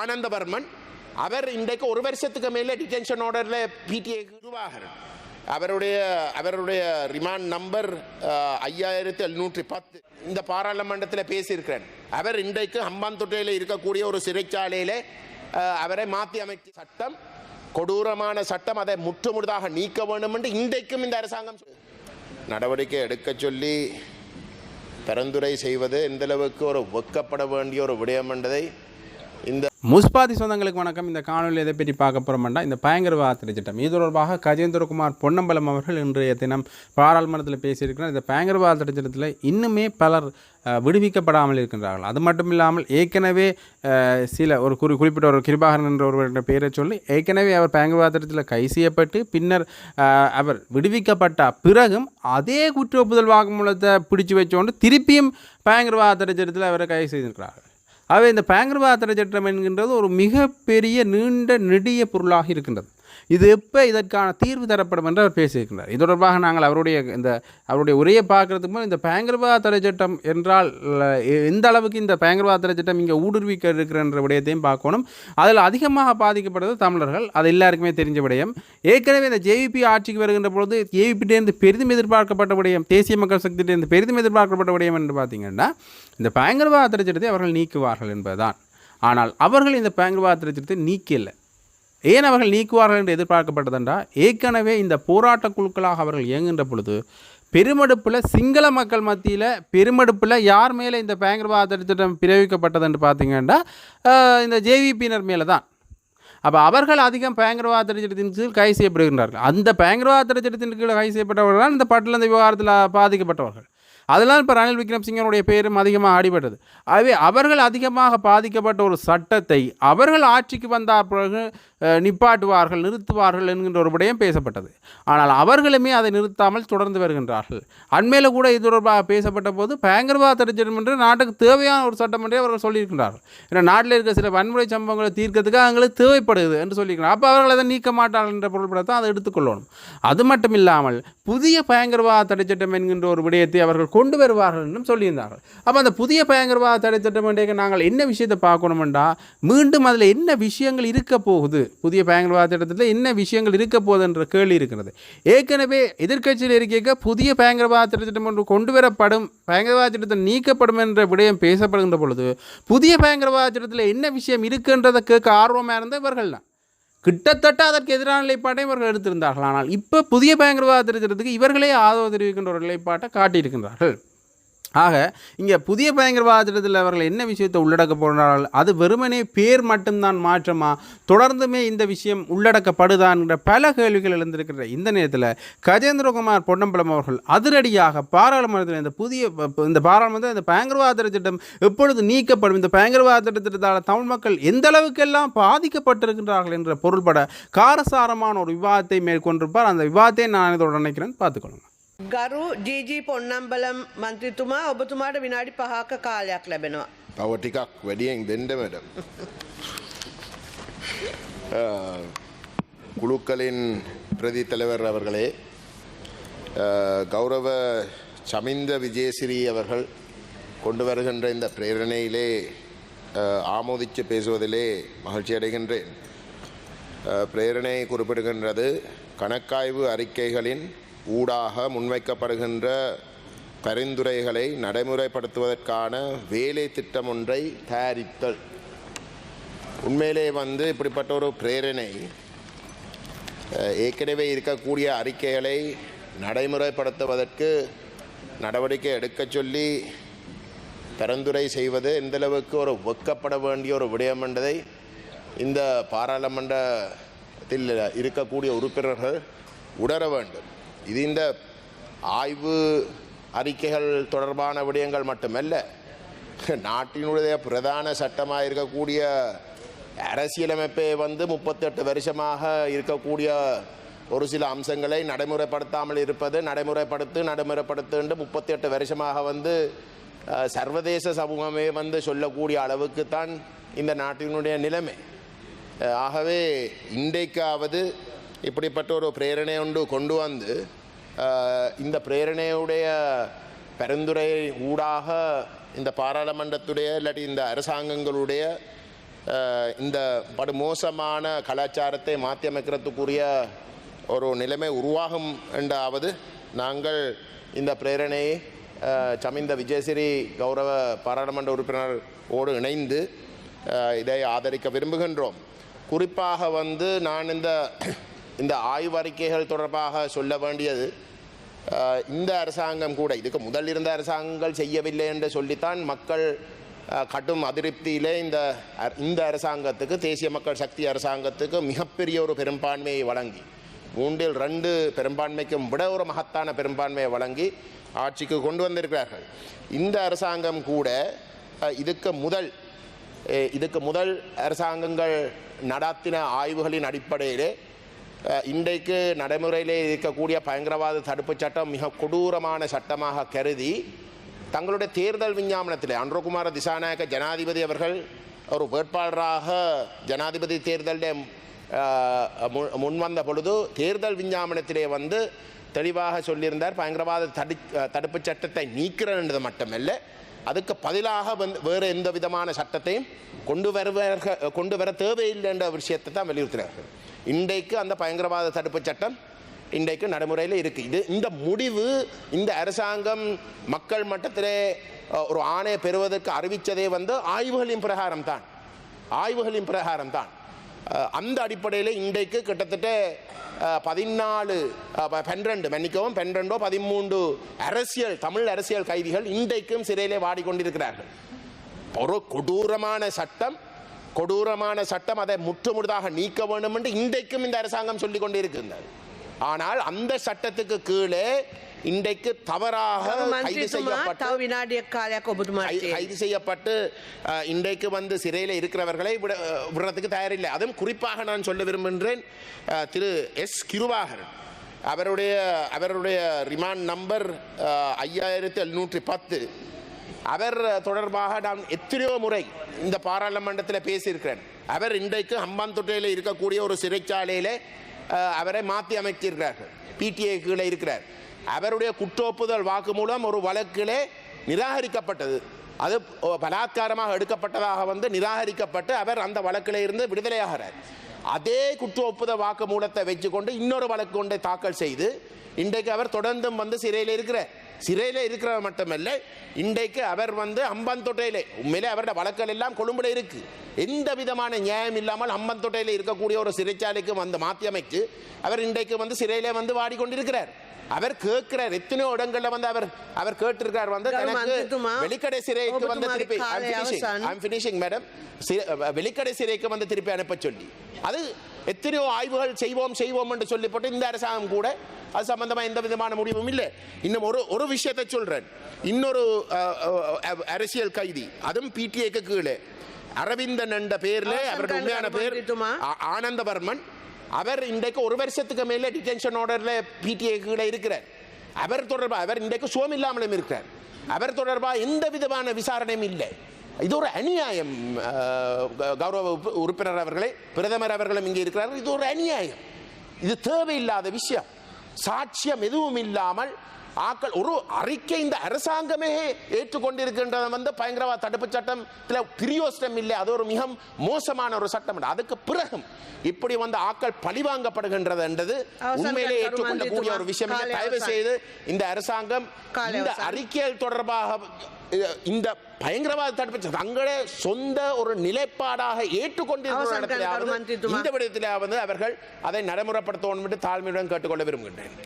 ஆனந்தவர்மன் அவர் இன்றைக்கு ஒரு வருஷத்துக்கு மேலே டிடென்ஷன் ஆர்டரில் பிடிஏ நிர்வாகர். அவருடைய அவருடைய ரிமாண்ட் நம்பர் ஐயாயிரத்தி எழுநூற்றி பத்து. இந்த பாராளுமன்றத்தில் பேசியிருக்கிறேன். அவர் இன்றைக்கு ஹம்பாந்தொட்டையில் இருக்கக்கூடிய ஒரு சிறைச்சாலையில் அவரை மாற்றி அமைச்ச சட்டம் கொடூரமான சட்டம் அதை முற்றுமுழுதாக நீக்க வேண்டும் என்று இன்றைக்கும் இந்த அரசாங்கம் நடவடிக்கை எடுக்க சொல்லி பரிந்துரை செய்வது எந்தளவுக்கு ஒரு வெக்கப்பட வேண்டிய ஒரு விடயம் என்பதை இந்த முஸ்பாதி சொந்தங்களுக்கு வணக்கம். இந்த காணொலி எதை பற்றி பார்க்க போகிறோம்னா இந்த பயங்கரவாத திட்டம். இது தொடர்பாக கஜேந்திரகுமார் பொன்னம்பலம் அவர்கள் இன்றைய தினம் பாராளுமன்றத்தில் பேசியிருக்கிறார். இந்த பயங்கரவாத திட்டத்தில் இன்னுமே பலர் விடுவிக்கப்படாமல் இருக்கின்றார்கள். அது மட்டும் இல்லாமல் ஏற்கனவே சில ஒரு குறி குறிப்பிட்ட ஒரு கிருபாகரன் என்ற ஒருவருடைய பெயரை சொல்லி ஏற்கனவே அவர் பயங்கரவாத திட்டத்தில் கை செய்யப்பட்டு பின்னர் அவர் விடுவிக்கப்பட்ட பிறகும் அதே குற்ற ஒப்புதல் வாக்குமூலத்தை பிடிச்சு வச்சோண்டு திருப்பியும் பயங்கரவாத திட்டத்தில் அவரை கைது செய்திருக்கிறார்கள். ஆகவே இந்த பயங்கரவாத சட்டம் என்கின்றது ஒரு மிகப்பெரிய நீண்ட நெடிய பொருளாக இருக்கின்றது. இது எப்போ இதற்கான தீர்வு தரப்படும் என்று அவர் பேசியிருக்கின்றார் இது தொடர்பாக நாங்கள் அவருடைய இந்த அவருடைய உரையை பார்க்குறதுக்கு முன் இந்த பயங்கரவாத தடை சட்டம் என்றால் எந்த அளவுக்கு இந்த பயங்கரவாத தடை சட்டம் இங்கே ஊடுருவிக்க இருக்கிறன்ற விடயத்தையும் பார்க்கணும். அதில் அதிகமாக பாதிக்கப்படுறது தமிழர்கள். அது எல்லாருக்குமே தெரிஞ்ச விடயம். ஏற்கனவே இந்த ஜேவிபி ஆட்சிக்கு வருகின்ற பொழுது ஜேவிபிட்டேருந்து பெரிதும் எதிர்பார்க்கப்பட்ட விடயம் தேசிய மக்கள் சக்தியிலேருந்து பெரிதும் எதிர்பார்க்கப்பட்ட விடயம் என்று பார்த்தீங்கன்னா இந்த பயங்கரவாத தடை சட்டத்தை அவர்கள் நீக்குவார்கள் என்பதுதான். ஆனால் அவர்கள் இந்த பயங்கரவாத தடை சட்டத்தை நீக்கலை. ஏன் அவர்கள் நீக்குவார்கள் என்று எதிர்பார்க்கப்பட்டதென்றா ஏற்கனவே இந்த போராட்ட குழுக்களாக அவர்கள் இயங்குகின்ற பொழுது பெருமெடுப்பில் சிங்கள மக்கள் மத்தியில் பெருமெடுப்பில் யார் மேலே இந்த பயங்கரவாத திட்டம் பிரயோகிக்கப்பட்டது என்று பார்த்தீங்கன்னா இந்த ஜேவிபியினர் மேலே தான் அப்போ அவர்கள் அதிகம் பயங்கரவாத திட்டத்தின் கீழ் கைது செய்யப்படுகின்றார்கள். அந்த பயங்கரவாத திட்டத்தின் கீழ் கைது செய்யப்பட்டவர்கள் தான் இந்த பட்டியல் இந்த விவகாரத்தில் பாதிக்கப்பட்டவர்கள். அதெல்லாம் இப்போ ரணில் விக்ரம்சிங்கனுடைய பேரும் அதிகமாக அடிபட்டது ஆகவே அவர்கள் அதிகமாக பாதிக்கப்பட்ட ஒரு சட்டத்தை அவர்கள் ஆட்சிக்கு வந்த பிறகு நிப்பாட்டுவார்கள் நிறுத்துவார்கள் என்கின்ற ஒரு விடயம் பேசப்பட்டது. ஆனால் அவர்களுமே அதை நிறுத்தாமல் தொடர்ந்து வருகின்றார்கள். அண்மையில் கூட இது தொடர்பாக பேசப்பட்ட போது பயங்கரவாத தடுச்சட்டம் என்று நாட்டுக்கு தேவையான ஒரு சட்டம் என்றே அவர்கள் சொல்லியிருக்கின்றார்கள். ஏன்னா நாட்டில் இருக்க சில வன்முறை சம்பவங்களை தீர்க்கிறதுக்கு அவங்களுக்கு தேவைப்படுது என்று சொல்லியிருக்கிறார். அப்போ அவர்கள் அதை நீக்க மாட்டார்கள் என்ற பொருள்படத்தான் அதை எடுத்துக்கொள்ளணும் அது மட்டும் இல்லாமல் புதிய பயங்கரவாத தடைச்சட்டம் என்கின்ற ஒரு விடயத்தை அவர்கள் கொண்டு வருவார்கள் என்றும் சொல்லியிருந்தார்கள். அப்போ அந்த புதிய பயங்கரவாத திட்டம் என்றே நாங்கள் என்ன விஷயத்தை பார்க்கணுமெண்டா? மீண்டும் அதில் என்ன விஷயங்கள் இருக்க போகுது? புதிய பயங்கரவாத திட்டத்தில் என்ன விஷயங்கள் இருக்க போகுது என்ற கேள்வி இருக்கிறது. ஏற்கனவே எதிர்க்கட்சியில் இருக்க புதிய பயங்கரவாத திட்டம் ஒன்று கொண்டு வரப்படும் பயங்கரவாத திட்டத்தை நீக்கப்படும் என்ற விடயம் பேசப்படுகின்ற பொழுது புதிய பயங்கரவாத திட்டத்தில் என்ன விஷயம் இருக்குன்றதை கேட்க ஆர்வமாக இருந்த இவர்கள் தான் கிட்டத்தட்ட அதற்கு எதிரான நிலைப்பாட்டை இவர்கள் எடுத்திருந்தார்கள். ஆனால் இப்போ புதிய பயங்கரவாத திருத்தத்துக்கு இவர்களே ஆதரவு தெரிவிக்கின்ற ஒரு நிலைப்பாட்டை காட்டியிருக்கின்றார்கள். ஆக இங்கே புதிய பயங்கரவாத திட்டத்தில் அவர்கள் என்ன விஷயத்தை உள்ளடக்க போகிறார்கள்? அது வெறுமனே பேர் மட்டும்தான் மாற்றமா? தொடர்ந்துமே இந்த விஷயம் உள்ளடக்கப்படுதான்ங்கிற பல கேள்விகள் எழுந்திருக்கிற இந்த நேரத்தில் கஜேந்திரகுமார் பொன்னம்பலம் அவர்கள் அதிரடியாக பாராளுமன்றத்தில் இந்த புதிய இந்த பாராளுமன்றத்தில் இந்த பயங்கரவாத திட்டம் எப்பொழுது நீக்கப்படும்? இந்த பயங்கரவாத திட்டத்தால் தமிழ் மக்கள் எந்த அளவுக்கெல்லாம் பாதிக்கப்பட்டிருக்கின்றார்கள் என்ற பொருள்பட காரசாரமான ஒரு விவாதத்தை மேற்கொண்டிருப்பார். அந்த விவாதத்தை நான் இதோட நினைக்கிறேன் பார்த்துக்கொள்ளுங்கள் ගරු ජීජී පොන්නම්බලම් මන්ත්‍රතුමා ඔබතුමාට විනාඩි පහක කාලයක් ලැබෙනවා. තව ටිකක් වැඩියෙන් දෙන්න මැඩම් குழுக்களின் பிரதி தலைவர் அவர்களே அஹ், கௌரவ சமிந்த விஜயசிறி அவர்கள் கொண்டு வருகின்ற இந்த பிரேரணையிலே அஹ், ஆமோதித்து பேசுவதிலே மகிழ்ச்சி அடைகின்றேன் அஹ், பிரேரணை குறிப்பிடுகின்றது கணக்காய்வு அறிக்கைகளின் ஊடாக முன்வைக்கப்படுகின்ற பரிந்துரைகளை நடைமுறைப்படுத்துவதற்கான வேலை திட்டம் ஒன்றை தயாரித்தல். உண்மையிலே வந்து இப்படிப்பட்ட ஒரு பிரேரணை ஏற்கனவே இருக்கக்கூடிய அறிக்கைகளை நடைமுறைப்படுத்துவதற்கு நடவடிக்கை எடுக்கச் சொல்லி பரிந்துரை செய்வது எந்தளவுக்கு ஒரு வெக்கப்பட வேண்டிய ஒரு விடயம் என்பதை இந்த பாராளுமன்றத்தில் இருக்கக்கூடிய உறுப்பினர்கள் உணர வேண்டும். இது இந்த ஆய்வு அறிக்கைகள் தொடர்பான விடயங்கள் மட்டுமல்ல நாட்டினுடைய பிரதான சட்டமாக இருக்கக்கூடிய அரசியலமைப்பை வந்து முப்பத்தெட்டு வருஷமாக இருக்கக்கூடிய ஒரு சில அம்சங்களை நடைமுறைப்படுத்தாமல் இருப்பது நடைமுறைப்படுத்து நடைமுறைப்படுத்துன்னு முப்பத்தி எட்டு வருஷமாக வந்து சர்வதேச சமூகமே வந்து சொல்லக்கூடிய அளவுக்கு தான் இந்த நாட்டினுடைய நிலைமை. ஆகவே இன்றைக்காவது இப்படிப்பட்ட ஒரு பிரேரணை ஒன்று கொண்டு வந்து இந்த பிரேரணையுடைய பரிந்துரை ஊடாக இந்த பாராளுமன்றத்துடைய இல்லாட்டி இந்த அரசாங்கங்களுடைய இந்த படுமோசமான கலாச்சாரத்தை மாற்றியமைக்கிறதுக்குரிய ஒரு நிலைமை உருவாகும் என்றாவது நாங்கள் இந்த பிரேரணையை சமிந்த விஜயசிறி கௌரவ பாராளுமன்ற உறுப்பினர் ஓடு இணைந்து இதை ஆதரிக்க விரும்புகின்றோம். குறிப்பாக வந்து நான் இந்த இந்த ஆய்வறிக்கைகள் தொடர்பாக சொல்ல வேண்டியது இந்த அரசாங்கம் கூட இதுக்கு முதல் இருந்த அரசாங்கங்கள் செய்யவில்லை என்று சொல்லித்தான் மக்கள் கடும் அதிருப்தியிலே இந்த இந்த அரசாங்கத்துக்கு தேசிய மக்கள் சக்தி அரசாங்கத்துக்கு மிகப்பெரிய ஒரு பெரும்பான்மையை வழங்கி மூன்றில் ரெண்டு பெரும்பான்மைக்கும் விட ஒரு மகத்தான பெரும்பான்மையை வழங்கி ஆட்சிக்கு கொண்டு வந்திருக்கிறார்கள். இந்த அரசாங்கம் கூட இதுக்கு முதல் இதுக்கு முதல் அரசாங்கங்கள் நடாத்தின ஆய்வுகளின் அடிப்படையிலே இன்றைக்கு நடைமுறையிலே இருக்கக்கூடிய பயங்கரவாத தடுப்புச் சட்டம் மிக கொடூரமான சட்டமாக கருதி தங்களுடைய தேர்தல் விஞ்ஞாபனத்தில் அன்றகுமார திசாநாயக்க ஜனாதிபதி அவர்கள் ஒரு வேட்பாளராக ஜனாதிபதி தேர்தலில் மு- முன்வந்த பொழுது தேர்தல் விஞ்ஞாபனத்திலே வந்து தெளிவாக சொல்லியிருந்தார் பயங்கரவாத தடு தடுப்புச் சட்டத்தை நீக்கிறன்றது மட்டுமல்ல அதுக்கு பதிலாக வந்து வேறு எந்த விதமான சட்டத்தையும் கொண்டு வருவார்கள் கொண்டு வர தேவையில்லை என்ற விஷயத்தை தான் வலியுறுத்தினார்கள். இன்றைக்கு அந்த பயங்கரவாத தடுப்பு சட்டம் இன்றைக்கு நடைமுறையில் இருக்குது இது இந்த முடிவு இந்த அரசாங்கம் மக்கள் மட்டத்திலே ஒரு ஆணையை பெறுவதற்கு அறிவித்ததே வந்து ஆய்வுகளின் பிரகாரம் தான் ஆய்வுகளின் பிரகாரம் தான் அந்த அடிப்படையில் இன்றைக்கு கிட்டத்தட்ட பதினாலு பன்னிரெண்டு மன்னிக்கவும் பன்னிரெண்டோ பதிமூன்று அரசியல் தமிழ் அரசியல் கைதிகள் இன்றைக்கும் சிறையிலே வாடிக்கொண்டிருக்கிறார்கள். ஒரு கொடூரமான சட்டம் கொடூரமான சட்டம் அதை முற்றுமுழுதாக நீக்க வேண்டும் என்று இன்றைக்கும் இந்த அரசாங்கம் சொல்லிக் கொண்டிருக்கின்றது ஆனால் அந்த சட்டத்துக்கு கீழே இன்றைக்கு தவறாக கைது செய்யப்பட்டு கைது செய்யப்பட்டு இன்றைக்கு வந்து சிறையில் இருக்கிறவர்களை விட விடுறதுக்கு தயாரில்லை. அதுவும் குறிப்பாக நான் சொல்ல விரும்புகின்றேன் திரு எஸ். கிருவாகரன் அவருடைய அவருடைய ரிமாண்ட் நம்பர் ஐயாயிரத்தி எழுநூற்றி பத்து. அவர் தொடர்பாக நான் எத்தனையோ முறை இந்த பாராளுமன்றத்தில் பேசியிருக்கிறேன். அவர் இன்றைக்கு ஹம்பாந்தொட்டையில் இருக்கக்கூடிய ஒரு சிறைச்சாலையில் அவரை மாற்றி அமைத்திருக்கிறார்கள். பிடிஏ கீழே இருக்கிறார். அவருடைய குற்றொப்புதல் வாக்குமூலம் ஒரு வழக்கிலே நிராகரிக்கப்பட்டது. அது பலாத்காரமாக எடுக்கப்பட்டதாக வந்து நிராகரிக்கப்பட்டு அவர் அந்த வழக்கில் இருந்து விடுதலையாகிறார். அதே குற்ற ஒப்புதல் வாக்குமூலத்தை வச்சுக்கொண்டு இன்னொரு வழக்கு கொண்டை தாக்கல் செய்து இன்றைக்கு அவர் தொடர்ந்தும் வந்து சிறையில் இருக்கிறார். சிறையில் இருக்கிறவர் மட்டுமல்ல இன்றைக்கு அவர் வந்து அம்பந்தொட்டையிலே உண்மையிலே அவருடைய வழக்கல் எல்லாம் கொழும்புல இருக்கு. எந்த விதமான நியாயம் இல்லாமல் அம்பந்தொட்டையில் இருக்கக்கூடிய ஒரு சிறைச்சாலைக்கு வந்து மாற்றி அமைச்சு அவர் இன்றைக்கு வந்து சிறையிலே வந்து வாடிக்கொண்டிருக்கிறார். அவர் கேட்கிறார் எத்தனையோ இடங்கள்ல வந்து அவர் அவர் கேட்டிருக்கார் வந்து வெளிக்கடை சிறைக்கு வந்து திருப்பி ஐம் மேடம் வெளிக்கடை சிறைக்கு வந்து திருப்பி அனுப்ப சொல்லி. அது எத்தனையோ ஆய்வுகள் செய்வோம் செய்வோம் என்று சொல்லி போட்டு இந்த அரசாங்கம் கூட அது சம்பந்தமா எந்த விதமான முடிவும் இல்லை. இன்னும் ஒரு ஒரு விஷயத்தை சொல்றேன். இன்னொரு அரசியல் கைதி அதுவும் பிடிஏக்கு கீழே. அரவிந்தன் என்ற பெயரில் அவருடைய உண்மையான பேர் ஆனந்தவர்மன். அவர் இன்றைக்கு ஒரு வருஷத்துக்கு மேல டிடென்ஷன் ஆர்டர்ல பிடிஏ கீழே இருக்கிறார். அவர் தொடர்பாக அவர் இன்றைக்கு சுவம் இல்லாமலும் இருக்கிறார். அவர் தொடர்பாக எந்த விதமான விசாரணையும் இல்லை. இது ஒரு அநியாயம். க- கௌரவ உறுப்பினர் அவர்களே பிரதமர் அவர்களும் இங்கே இருக்கிறார்கள். இது ஒரு அநியாயம். இது தேவையில்லாத விஷயம். சாட்சியம் எதுவும் இல்லாமல் ஆக்கள் ஒரு அறிக்கை இந்த அரசாங்கமே ஏற்றுக்கொண்டிருக்கின்றது வந்து பயங்கரவாத தடுப்பு சட்டத்தில் பிரியோசனம் இல்லை அது ஒரு மிக மோசமான ஒரு சட்டம் அதுக்கு பிறகும் இப்படி வந்து ஆக்கள் பழிவாங்கப்படுகின்றது என்றது உண்மையிலே ஏற்றுக்கொள்ளக்கூடிய ஒரு விஷயம் தயவு. செய்து இந்த அரசாங்கம் இந்த. அறிக்கைகள் தொடர்பாக இந்த பயங்கரவாத தடுப்பு சட்டம் தங்களே சொந்த ஒரு நிலைப்பாடாக ஏற்றுக்கொண்டிருக்கிற. இந்த விடத்திலாவது அவர்கள் அதை நடைமுறைப்படுத்தணும் என்று தாழ்மையுடன் கேட்டுக்கொள்ள விரும்புகின்றேன்